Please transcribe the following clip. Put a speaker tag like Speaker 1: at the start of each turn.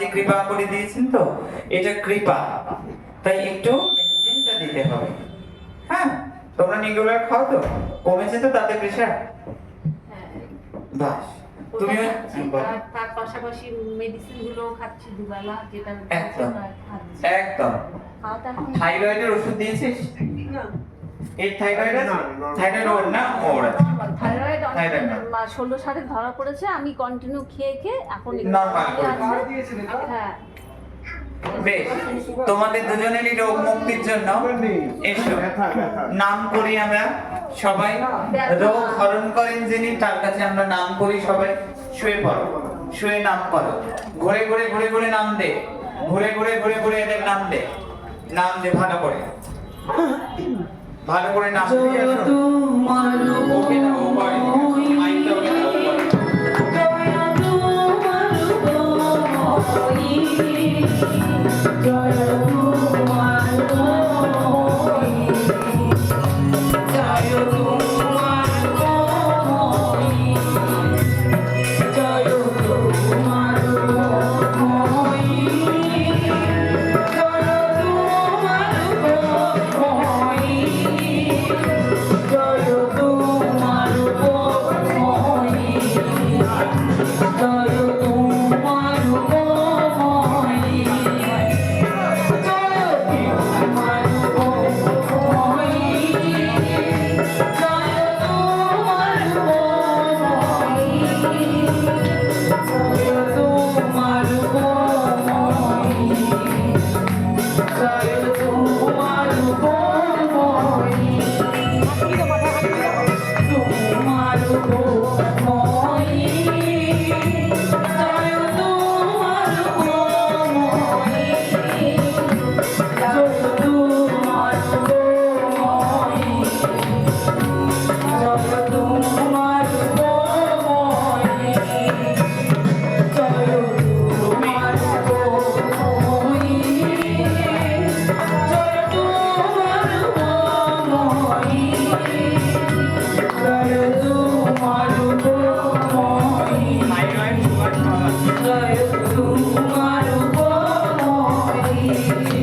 Speaker 1: যে কৃপা করে দিয়েছেন তো এটা কৃপা। তাই একটু মেডিসিনটা দিতে হবে। হ্যাঁ তোমরা নিগুলার খাও তো কমেছে তো তাতে প্রেশার? বাস তুমি
Speaker 2: তার পাশাপাশি মেডিসিনগুলো খাচ্ছি দুবেলা যেটা
Speaker 1: একদম। একদম। থাইরয়েডের ওষুধ দিয়েছিস?
Speaker 2: না।
Speaker 1: এই থাইরয়েড। থাইরয়েড ওর না ওর আছে।
Speaker 2: ষোলো সালে ধরা পড়েছে আমি কন্টিনিউ খেয়ে খেয়ে এখন ভালো
Speaker 1: করে
Speaker 2: হ্যাঁ।
Speaker 1: বেশ তোমাদের দুজনেরই রোগ মুক্তির জন্য এসো।
Speaker 3: ব্যথা, ব্যথা।
Speaker 1: নাম করি আমরা সবাই। রোগ হরণ করেন যিনি তার কাছে আমরা নাম করি সবাই। শুয়ে পড়ো শুয়ে নাম করো। ঘুরে ঘুরে ঘুরে ঘুরে নাম দে। ঘুরে ঘুরে ঘুরে ঘুরে এদের নাম দে। নাম দে ভালো করে। ভালো করে নাম দিয়ে আসো। ওকে না ও করে Thank
Speaker 4: you.